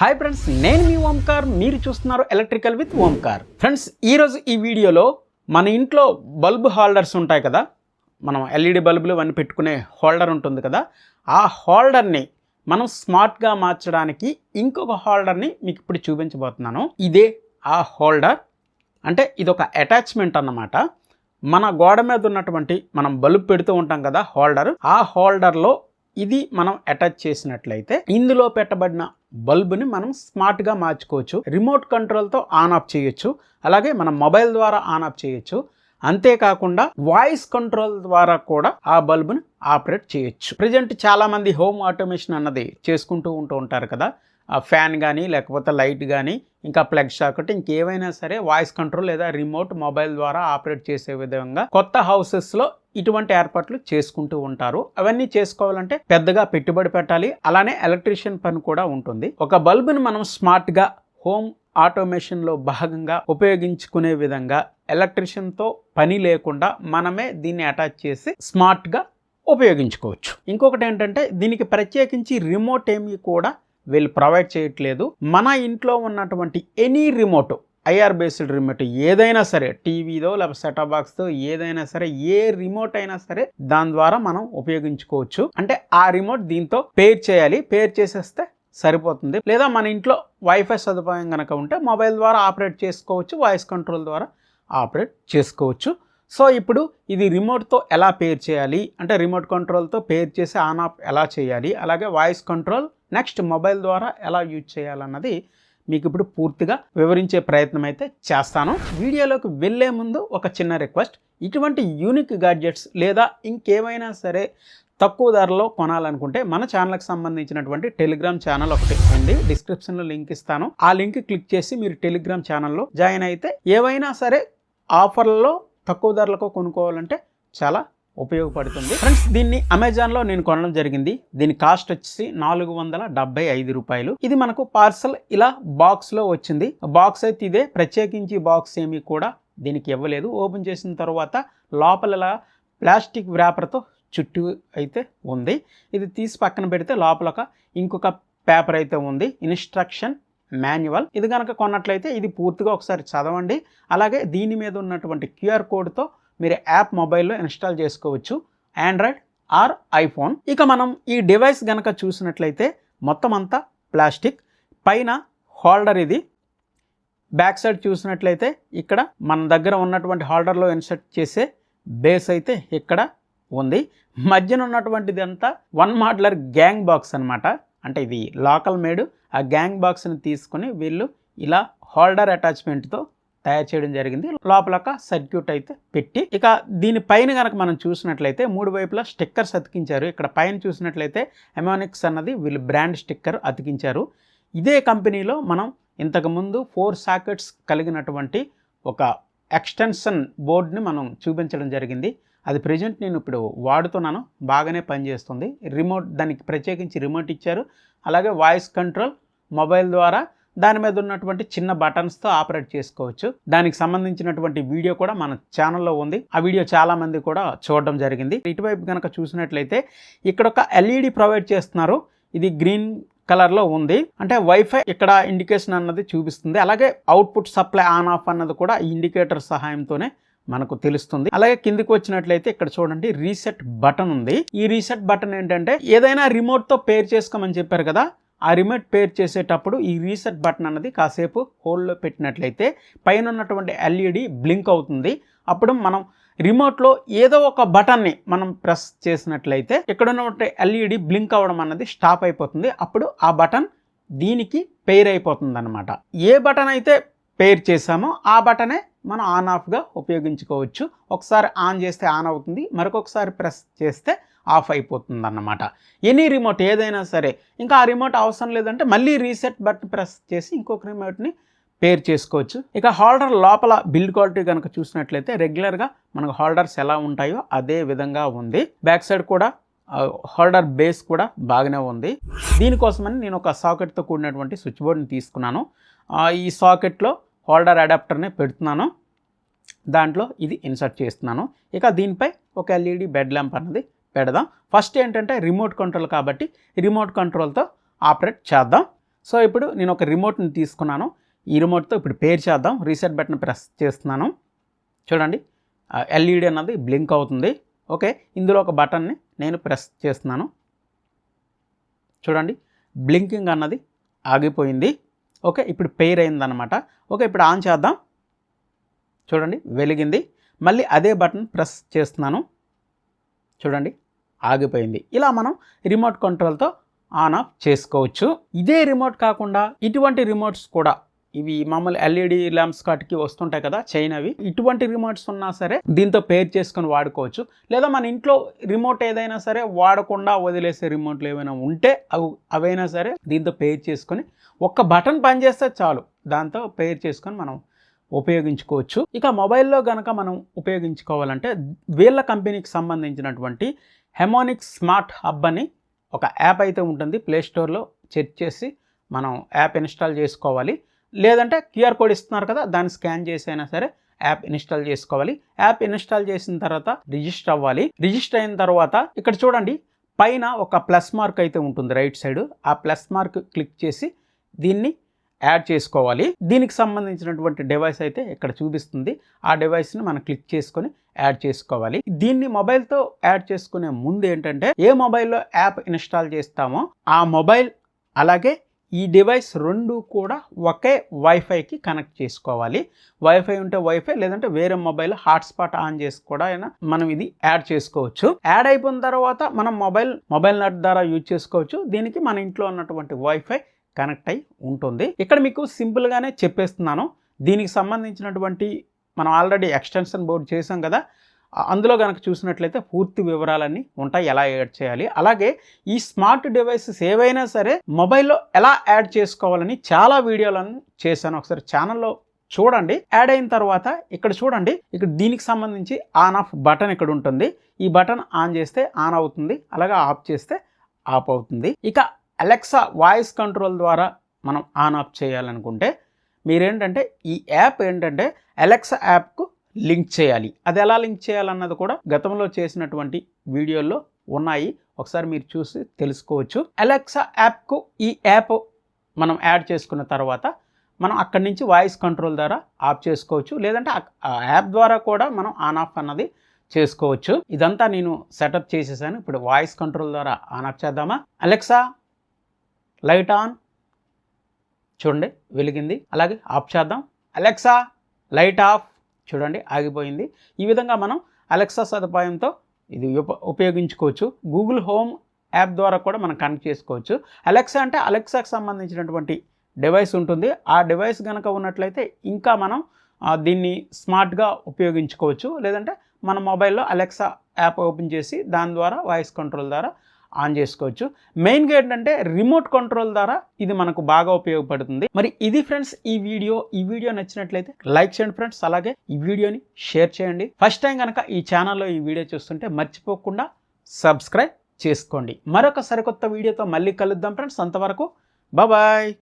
Hi friends నేను మీ ఓంకార్ మీరు చూస్తున్నారు ఎలక్ట్రికల్ విత్ ఓంకార్. ఫ్రెండ్స్ ఈరోజు ఈ వీడియోలో మన ఇంట్లో బల్బ్ హోల్డర్స్ ఉంటాయి కదా మనం ఎల్ఈడి బల్బులు అన్నీ పెట్టుకునే హోల్డర్ ఉంటుంది కదా ఆ హోల్డర్ని మనం స్మార్ట్గా మార్చడానికి ఇంకొక హోల్డర్ని మీకు ఇప్పుడు చూపించబోతున్నాను. ఇదే ఆ హోల్డర్. అంటే ఇది ఒక అటాచ్మెంట్ అన్నమాట. మన గోడ మీద ఉన్నటువంటి మనం బల్బ్ పెడుతూ ఉంటాం కదా హోల్డర్ ఆ హోల్డర్లో ఇది మనం అటాచ్ చేసినట్లయితే ఇందులో పెట్టబడిన బల్బుని మనం స్మార్ట్గా మార్చుకోవచ్చు. రిమోట్ కంట్రోల్తో ఆన్ ఆఫ్ చేయొచ్చు. అలాగే మన మొబైల్ ద్వారా ఆన్ ఆఫ్ చేయొచ్చు. అంతేకాకుండా వాయిస్ కంట్రోల్ ద్వారా కూడా ఆ బల్బుని ఆపరేట్ చేయొచ్చు. ప్రజెంట్ చాలామంది హోమ్ ఆటోమేషన్ అన్నది చేసుకుంటూ ఉంటూ ఉంటారు కదా. ఆ ఫ్యాన్ కానీ లేకపోతే లైట్ కానీ ఇంకా ప్లగ్ సాకెట్ ఇంకేవైనా సరే వాయిస్ కంట్రోల్ లేదా రిమోట్ మొబైల్ ద్వారా ఆపరేట్ చేసే విధంగా కొత్త హౌసెస్లో ఇటువంటి ఏర్పాట్లు చేసుకుంటూ ఉంటారు. అవన్నీ చేసుకోవాలంటే పెద్దగా పెట్టుబడి పెట్టాలి. అలానే ఎలక్ట్రీషియన్ పని కూడా ఉంటుంది. ఒక బల్బును మనం స్మార్ట్గా హోమ్ ఆటోమేషన్లో భాగంగా ఉపయోగించుకునే విధంగా ఎలక్ట్రీషియన్తో పని లేకుండా మనమే దీన్ని అటాచ్ చేసి స్మార్ట్గా ఉపయోగించుకోవచ్చు. ఇంకొకటి ఏంటంటే దీనికి ప్రత్యేకించి రిమోట్ ఏమీ కూడా వీళ్ళు ప్రొవైడ్ చేయట్లేదు. మన ఇంట్లో ఉన్నటువంటి any remote IR based remote ఏదైనా సరే టీవీదో లేకపోతే సెటప్ బాక్స్తో ఏదైనా సరే ఏ రిమోట్ అయినా సరే దాని ద్వారా మనం ఉపయోగించుకోవచ్చు. అంటే ఆ రిమోట్ దీంతో పేర్ చేయాలి. పేర్ చేసేస్తే సరిపోతుంది. లేదా మన ఇంట్లో వైఫై సదుపాయం కనుక ఉంటే మొబైల్ ద్వారా ఆపరేట్ చేసుకోవచ్చు. వాయిస్ కంట్రోల్ ద్వారా ఆపరేట్ చేసుకోవచ్చు. సో ఇప్పుడు ఇది రిమోట్తో ఎలా పేర్ చేయాలి? అంటే రిమోట్ కంట్రోల్తో పేర్ చేసి ఆన్ ఆఫ్ ఎలా చేయాలి? అలాగే వాయిస్ కంట్రోల్ నెక్స్ట్ మొబైల్ ద్వారా ఎలా యూజ్ చేయాలన్నది మీకు ఇప్పుడు పూర్తిగా వివరించే ప్రయత్నం అయితే చేస్తాను. వీడియోలోకి వెళ్ళే ముందు ఒక చిన్న రిక్వెస్ట్. ఇటువంటి యూనిక్ గాడ్జెట్స్ లేదా ఇంకేమైనా సరే తక్కువ ధరలో కొనాలనుకుంటే మన ఛానల్కి సంబంధించినటువంటి టెలిగ్రామ్ ఛానల్ ఒకటి ఉంది. డిస్క్రిప్షన్లో లింక్ ఇస్తాను. ఆ లింక్ క్లిక్ చేసి మీరు టెలిగ్రామ్ ఛానల్లో జాయిన్ అయితే ఏవైనా సరే ఆఫర్లలో తక్కువ ధరలకు కొనుక్కోవాలంటే చాలా ఉపయోగపడుతుంది. ఫ్రెండ్స్ దీన్ని అమెజాన్లో నేను కొనడం జరిగింది. దీని కాస్ట్ వచ్చేసి నాలుగు వందల డెబ్బై ఐదు రూపాయలు. ఇది మనకు పార్సల్ ఇలా బాక్స్లో వచ్చింది. బాక్స్ అయితే ఇదే. ప్రత్యేకించి బాక్స్ ఏమీ కూడా దీనికి ఇవ్వలేదు. ఓపెన్ చేసిన తర్వాత లోపల ఇలా ప్లాస్టిక్ వ్రాపర్తో చుట్టూ అయితే ఉంది. ఇది తీసి పక్కన పెడితే లోపల ఒక ఇంకొక పేపర్ అయితే ఉంది. ఇన్స్ట్రక్షన్ మాన్యువల్ ఇది కనుక కొన్నట్లయితే ఇది పూర్తిగా ఒకసారి చదవండి. అలాగే దీని మీద ఉన్నటువంటి క్యూఆర్ కోడ్తో మీరు యాప్ మొబైల్లో ఇన్స్టాల్ చేసుకోవచ్చు. Android or iPhone. ఇక మనం ఈ డివైస్ కనుక చూసినట్లయితే మొత్తం అంతా ప్లాస్టిక్. పైన హోల్డర్ ఇది. బ్యాక్ సైడ్ చూసినట్లయితే ఇక్కడ మన దగ్గర ఉన్నటువంటి హోల్డర్లో ఇన్సర్ట్ చేసే బేస్ అయితే ఇక్కడ ఉంది. మధ్యన ఉన్నటువంటిది అంతా వన్ మాడ్లర్ గ్యాంగ్ బాక్స్ అనమాట అంటే ఇది లోకల్ మేడ్. ఆ గ్యాంగ్ బాక్స్ని తీసుకొని వీళ్ళు ఇలా హోల్డర్ అటాచ్మెంట్తో తయారు చేయడం జరిగింది. లోపల ఒక సర్క్యూట్ అయితే పెట్టి ఇక దీని పైన కనుక మనం చూసినట్లయితే మూడు వైపులా స్టిక్కర్స్ అతికించారు. ఇక్కడ పైన చూసినట్లయితే ఎమానిక్స్ అన్నది వీళ్ళు బ్రాండ్ స్టిక్కర్ అతికించారు. ఇదే కంపెనీలో మనం ఇంతకుముందు ఫోర్ సాకెట్స్ కలిగినటువంటి ఒక ఎక్స్టెన్షన్ బోర్డ్ని మనం చూపించడం జరిగింది. అది ప్రజెంట్ నేను ఇప్పుడు వాడుతున్నాను. బాగానే పనిచేస్తుంది. రిమోట్ దానికి ప్రత్యేకించి రిమోట్ ఇచ్చారు. అలాగే వాయిస్ కంట్రోల్ మొబైల్ ద్వారా దాని మీద ఉన్నటువంటి చిన్న బటన్స్తో ఆపరేట్ చేసుకోవచ్చు. దానికి సంబంధించినటువంటి వీడియో కూడా మన ఛానల్లో ఉంది. ఆ వీడియో చాలామంది కూడా చూడడం జరిగింది. ఇటువైపు కనుక చూసినట్లయితే ఇక్కడ ఒక ఎల్ఈడి ప్రొవైడ్ చేస్తున్నారు. ఇది గ్రీన్ కలర్లో ఉంది. అంటే వైఫై ఇక్కడ ఇండికేషన్ అన్నది చూపిస్తుంది. అలాగే అవుట్పుట్ సప్లై ఆన్ ఆఫ్ అన్నది కూడా ఈ ఇండికేటర్ సహాయంతోనే మనకు తెలుస్తుంది. అలాగే కిందికి వచ్చినట్లయితే ఇక్కడ చూడండి రీసెట్ బటన్ ఉంది. ఈ రీసెట్ బటన్ ఏంటంటే ఏదైనా రిమోట్తో పేర్ చేసుకోమని చెప్పారు కదా ఆ రిమోట్ పేర్ చేసేటప్పుడు ఈ రీసెట్ బటన్ అన్నది కాసేపు హోల్డ్లో పెట్టినట్లయితే పైన ఉన్నటువంటి ఎల్ఈడి బ్లింక్ అవుతుంది. అప్పుడు మనం రిమోట్లో ఏదో ఒక బటన్ని మనం ప్రెస్ చేసినట్లయితే ఇక్కడ ఉన్నటువంటి ఎల్ఈడి బ్లింక్ అవ్వడం అన్నది స్టాప్ అయిపోతుంది. అప్పుడు ఆ బటన్ దీనికి పెయిర్ అయిపోతుంది అనమాట ఏ బటన్ అయితే పేర్ చేసామో ఆ బటనే మనం ఆన్ ఆఫ్గా ఉపయోగించుకోవచ్చు. ఒకసారి ఆన్ చేస్తే ఆన్ అవుతుంది. మరొకసారి ప్రెస్ చేస్తే ఆఫ్ అయిపోతుంది అన్నమాట ఎనీ రిమోట్ ఏదైనా సరే ఇంకా ఆ రిమోట్ అవసరం లేదంటే మళ్ళీ రీసెట్ బటన్ ప్రెస్ చేసి ఇంకొక రిమోట్ని పేర్ చేసుకోవచ్చు. ఇక హోల్డర్ లోపల బిల్డ్ క్వాలిటీ కనుక చూసినట్లయితే రెగ్యులర్గా మనకు హోల్డర్స్ ఎలా ఉంటాయో అదే విధంగా ఉంది. బ్యాక్ సైడ్ కూడా హోల్డర్ బేస్ కూడా బాగానే ఉంది. దీనికోసమని నేను ఒక సాకెట్తో కూడినటువంటి స్విచ్ బోర్డ్ని తీసుకున్నాను. ఈ సాకెట్లో హోల్డర్ అడాప్టర్ని పెడుతున్నాను. దాంట్లో ఇది ఇన్సర్ట్ చేస్తున్నాను. ఇక దీనిపై ఒక ఎల్ఈడి బెడ్ ల్యాంప్ అన్నది పెడదాం. ఫస్ట్ ఏంటంటే రిమోట్ కంట్రోల్ కాబట్టి రిమోట్ కంట్రోల్తో ఆపరేట్ చేద్దాం. సో ఇప్పుడు నేను ఒక రిమోట్ని తీసుకున్నాను. ఈ రిమోట్తో ఇప్పుడు పేర్ చేద్దాం. రీసెట్ బటన్ ప్రెస్ చేస్తున్నాను. చూడండి. ఎల్ఈడి అన్నది బ్లింక్ అవుతుంది. ఓకే ఇందులో ఒక బటన్ని నేను ప్రెస్ చేస్తున్నాను. చూడండి. బ్లింకింగ్ అన్నది ఆగిపోయింది. ఓకే ఇప్పుడు పెయిర్ అయిందనమాట ఓకే ఇప్పుడు ఆన్ చేద్దాం. చూడండి. వెలిగింది. మళ్ళీ అదే బటన్ ప్రెస్ చేస్తున్నాను. చూడండి ఆగిపోయింది. ఇలా మనం రిమోట్ కంట్రోల్తో ఆన్ ఆఫ్ చేసుకోవచ్చు. ఇదే రిమోట్ కాకుండా ఇటువంటి రిమోట్స్ కూడా ఇవి మామూలు ఎల్ఈడి ల్యాంప్స్ కాటికి వస్తుంటాయి కదా చైనవి. ఇటువంటి రిమోట్స్ ఉన్నా సరే దీంతో పేర్ చేసుకొని వాడుకోవచ్చు. లేదా మన ఇంట్లో రిమోట్ ఏదైనా సరే వాడకుండా వదిలేసే రిమోట్లు ఏమైనా ఉంటే అవి అవైనా సరే దీంతో పేర్ చేసుకొని ఒక్క బటన్ పనిచేస్తే చాలు. దాంతో పేర్ చేసుకొని మనం ఉపయోగించుకోవచ్చు. ఇక మొబైల్లో కనుక మనం ఉపయోగించుకోవాలంటే వీళ్ళ కంపెనీకి సంబంధించినటువంటి హెమోనిక్ స్మార్ట్ హబ్ అని ఒక యాప్ అయితే ఉంటుంది. ప్లే స్టోర్లో చెక్ చేసి మనం యాప్ ఇన్స్టాల్ చేసుకోవాలి. లేదంటే క్యూఆర్ కోడ్ ఇస్తున్నారు కదా దాన్ని స్కాన్ చేసి అయినా సరే యాప్ ఇన్స్టాల్ చేసుకోవాలి. యాప్ ఇన్స్టాల్ చేసిన తర్వాత రిజిస్టర్ అవ్వాలి. రిజిస్టర్ అయిన తర్వాత ఇక్కడ చూడండి పైన ఒక ప్లస్ మార్క్ అయితే ఉంటుంది రైట్ సైడ్. ఆ ప్లస్ మార్క్ క్లిక్ చేసి దీన్ని యాడ్ చేసుకోవాలి. దీనికి సంబంధించినటువంటి డివైస్ అయితే ఇక్కడ చూపిస్తుంది. ఆ డివైస్ని మనం క్లిక్ చేసుకొని యాడ్ చేసుకోవాలి. దీన్ని మొబైల్తో యాడ్ చేసుకునే ముందు ఏంటంటే ఏ మొబైల్లో యాప్ ఇన్స్టాల్ చేస్తామో ఆ మొబైల్ అలాగే ఈ డివైస్ రెండు కూడా ఒకే వైఫైకి కనెక్ట్ చేసుకోవాలి. వైఫై ఉంటే వైఫై లేదంటే వేరే మొబైల్ హాట్స్పాట్ ఆన్ చేసి కూడా అయినా మనం ఇది యాడ్ చేసుకోవచ్చు. యాడ్ అయిపోయిన తర్వాత మనం మొబైల్ మొబైల్ నెట్ ద్వారా యూజ్ చేసుకోవచ్చు. దీనికి మన ఇంట్లో ఉన్నటువంటి వైఫై కనెక్ట్ అయి ఉంటుంది. ఇక్కడ మీకు సింపుల్గానే చెప్పేస్తున్నాను. దీనికి సంబంధించినటువంటి మనం ఆల్రెడీ ఎక్స్టెన్షన్ బోర్డు చేసాం కదా. అందులో కనుక చూసినట్లయితే పూర్తి వివరాలన్నీ ఉంటాయి. ఎలా యాడ్ చేయాలి? అలాగే ఈ స్మార్ట్ డివైసెస్ ఏవైనా సరే మొబైల్లో ఎలా యాడ్ చేసుకోవాలని చాలా వీడియోలను చేశాను. ఒకసారి ఛానల్లో చూడండి. యాడ్ అయిన తర్వాత ఇక్కడ చూడండి. ఇక్కడ దీనికి సంబంధించి ఆన్ ఆఫ్ బటన్ ఇక్కడ ఉంటుంది. ఈ బటన్ ఆన్ చేస్తే ఆన్ అవుతుంది. అలాగే ఆఫ్ చేస్తే ఆఫ్ అవుతుంది. ఇక అలెక్సా వాయిస్ కంట్రోల్ ద్వారా మనం ఆన్ ఆఫ్ చేయాలనుకుంటే మీరేంటంటే ఈ యాప్ ఏంటంటే అలెక్సా యాప్కు లింక్ చేయాలి. అది ఎలా లింక్ చేయాలన్నది కూడా గతంలో చేసినటువంటి వీడియోల్లో ఉన్నాయి. ఒకసారి మీరు చూసి తెలుసుకోవచ్చు. అలెక్సా యాప్కు ఈ యాప్ మనం యాడ్ చేసుకున్న తర్వాత మనం అక్కడి నుంచి వాయిస్ కంట్రోల్ ద్వారా ఆఫ్ చేసుకోవచ్చు. లేదంటే ఆ యాప్ ద్వారా కూడా మనం ఆన్ ఆఫ్ అన్నది చేసుకోవచ్చు. ఇదంతా నేను సెటప్ చేసేసాను. ఇప్పుడు వాయిస్ కంట్రోల్ ద్వారా ఆన్ ఆఫ్ చేద్దామా? Alexa light on. చూడండి వెలిగింది. అలాగే ఆఫ్ చేద్దాం. Alexa light off. చూడండి ఆగిపోయింది. ఈ విధంగా మనం అలెక్సా సదుపాయంతో ఇది ఉప ఉపయోగించుకోవచ్చు. గూగుల్ హోమ్ యాప్ ద్వారా కూడా మనం కనెక్ట్ చేసుకోవచ్చు. అలెక్సా అంటే అలెక్సాకి సంబంధించినటువంటి డివైస్ ఉంటుంది. ఆ డివైస్ కనుక ఉన్నట్లయితే ఇంకా మనం దీన్ని స్మార్ట్గా ఉపయోగించుకోవచ్చు. లేదంటే మన మొబైల్లో అలెక్సా యాప్ ఓపెన్ చేసి దాని ద్వారా వాయిస్ కంట్రోల్ ద్వారా ఆన్ చేసుకోవచ్చు. మెయిన్గా ఏంటంటే రిమోట్ కంట్రోల్ ద్వారా ఇది మనకు బాగా ఉపయోగపడుతుంది. మరి ఇది ఫ్రెండ్స్ ఈ వీడియో. ఈ వీడియో నచ్చినట్లయితే లైక్ చేయండి ఫ్రెండ్స్. అలాగే ఈ వీడియోని షేర్ చేయండి. ఫస్ట్ టైం కనుక ఈ ఛానల్లో ఈ వీడియో చూస్తుంటే మర్చిపోకుండా సబ్స్క్రైబ్ చేసుకోండి. మరొక సరికొత్త వీడియోతో మళ్ళీ కలుద్దాం ఫ్రెండ్స్. అంతవరకు బాయ్